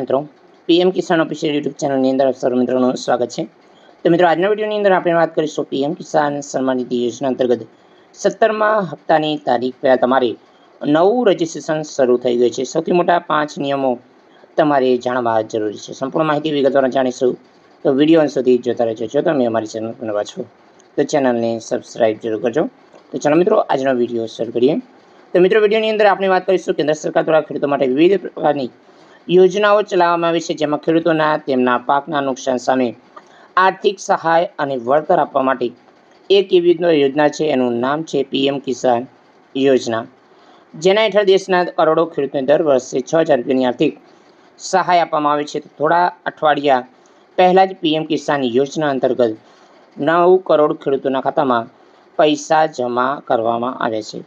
મિત્રો પીએમ કિસાન official YouTube ચેનલની અંદર સર્વ મિત્રોનું સ્વાગત છે. તો મિત્રો, આજના વિડીયોની અંદર આપણે વાત કરીશું પીએમ કિસાન સન્માન નિધિ યોજના અંતર્ગત સત્તરમાં હપ્તાની તારીખ પહેલાં તમારે નવું રજિસ્ટ્રેશન શરૂ થઈ ગયું છે. સૌથી મોટા પાંચ નિયમો તમારે જાણવા જરૂરી છે. સંપૂર્ણ માહિતી વિગતવાર જાણીશું. તો વીડિયો અંત સુધી જોતા રહેજો. જો તમે અમારી ચેનલ પર નવા છો, તો ચેનલને સબસ્ક્રાઇબ જરૂર કરજો. તો ચાલો મિત્રો, આજનો વીડિયો શરૂ કરીએ. તો મિત્રો, વિડીયોની અંદર આપણે વાત કરીશું કેન્દ્ર સરકાર દ્વારા ખેડૂતો માટે વિવિધ પ્રકારની યોજનાઓ ચલાવવામાં આવી છે, જેમાં ખેડૂતોના, તેમના પાકના નુકસાન સામે આર્થિક સહાય અને વળતર આપવા માટે એક એવી યોજના છે. એનું નામ છે પીએમ કિસાન યોજના. જેના હેઠળ દેશના કરોડો ખેડૂતોને દર વર્ષે છ હજાર રૂપિયાની આર્થિક સહાય આપવામાં આવે છે. થોડા અઠવાડિયા પહેલાં જ પીએમ કિસાન યોજના અંતર્ગત નવ કરોડ ખેડૂતોના ખાતામાં પૈસા જમા કરવામાં આવે છે.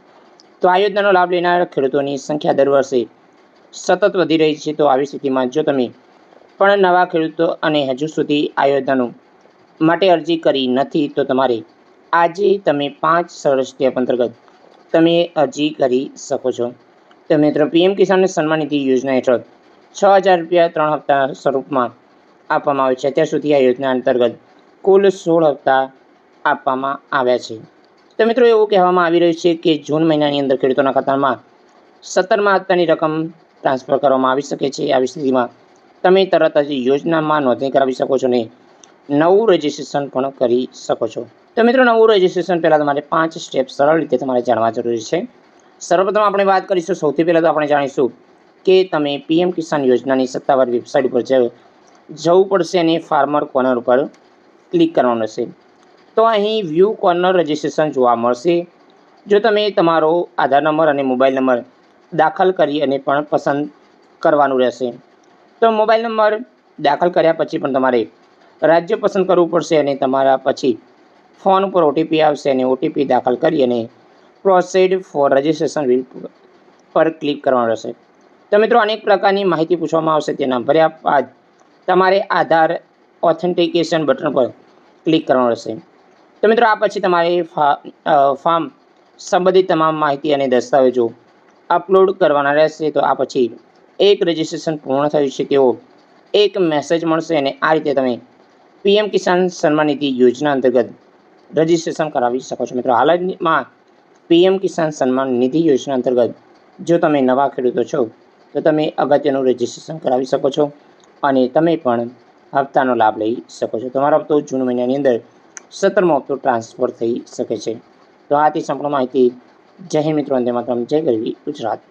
તો આ યોજનાનો લાભ લેનાર ખેડૂતોની સંખ્યા દર વર્ષે સતત વધી રહી છે તો આવી સ્થિતિમાં જો તમે પણ નવા ખેડૂતો અને હજુ સુધી આ યોજનાનું માટે અરજી કરી નથી, તો તમારે આજે તમે પાંચ સરળ સ્ટેપ અંતર્ગત તમે અરજી કરી શકો છો. તો મિત્રો, પીએમ કિસાન સન્માન નિધિ યોજના હેઠળ છ હજાર રૂપિયા ત્રણ હપ્તા સ્વરૂપમાં આપવામાં આવે છે. અત્યાર સુધી આ યોજના અંતર્ગત કુલ સોળ હપ્તા આપવામાં આવ્યા છે. તો મિત્રો, એવું કહેવામાં આવી રહ્યું છે કે જૂન મહિનાની અંદર ખેડૂતોના ખાતામાં સત્તરમા હપ્તાની રકમ ટ્રાન્સફર કરવામાં આવી શકે છે. આવી સ્થિતિમાં તમે તરત જ યોજનામાં નોંધણી કરાવી શકો છો ને નવું રજિસ્ટ્રેશન પણ કરી શકો છો. તો મિત્રો, નવું રજિસ્ટ્રેશન પહેલાં તમારે પાંચ સ્ટેપ સરળ રીતે તમારે જાણવા જરૂરી છે. સર્વપ્રથમ આપણે વાત કરીશું, સૌથી પહેલાં તો આપણે જાણીશું કે તમે પીએમ કિસાન યોજનાની સત્તાવાર વેબસાઇટ ઉપર જવું પડશે અને ફાર્મર કોર્નર ઉપર ક્લિક કરવાનું રહેશે તો અહીં વ્યૂ કોર્નર રજિસ્ટ્રેશન જોવા મળશે. જો તમે તમારો આધાર નંબર અને મોબાઈલ નંબર દાખલ કરી અને પણ પસંદ કરવાનું રહેશે. તો મોબાઈલ નંબર દાખલ કર્યા પછી પણ તમારે રાજ્ય પસંદ કરવું પડશે અને તમારા પછી ફોન ઉપર ઓટીપી આવશે અને ઓટીપી દાખલ કરી અને પ્રોસેડ ફોર રજિસ્ટ્રેશન વિલ પર ક્લિક કરવાનું રહેશે. તો મિત્રો અનેક પ્રકારની માહિતી પૂછવામાં આવશે. તેના ભર્યા બાદ તમારે આધાર ઓથેન્ટિકેશન બટન પર ક્લિક કરવાનું રહેશે. તો મિત્રો આ પછી તમારે ફા ફાર્મ સંબંધિત તમામ માહિતી અને દસ્તાવેજો અપલોડ કરવાના રહેશે, તો આ પછી એક રજિસ્ટ્રેશન પૂર્ણ થયું છે તેવો એક મેસેજ મળશે અને આ રીતે તમે પીએમ કિસાન સન્માન નિધિ યોજના અંતર્ગત રજિસ્ટ્રેશન કરાવી શકો છો. મિત્રો હાલમાં પીએમ કિસાન સન્માન નિધિ યોજના અંતર્ગત જો તમે નવા ખેડૂતો છો, તો તમે અગત્યનું રજિસ્ટ્રેશન કરાવી શકો છો અને તમે પણ હપ્તાનો લાભ લઈ શકો છો. તમારો હપ્તો જૂન મહિનાની અંદર સત્તરમો હપ્તો ટ્રાન્સફર થઈ શકે છે. તો આથી સંપૂર્ણ માહિતી જય હિન્દ મિત્રો અંતે માત્ર જય ગરવી ગુજરાત.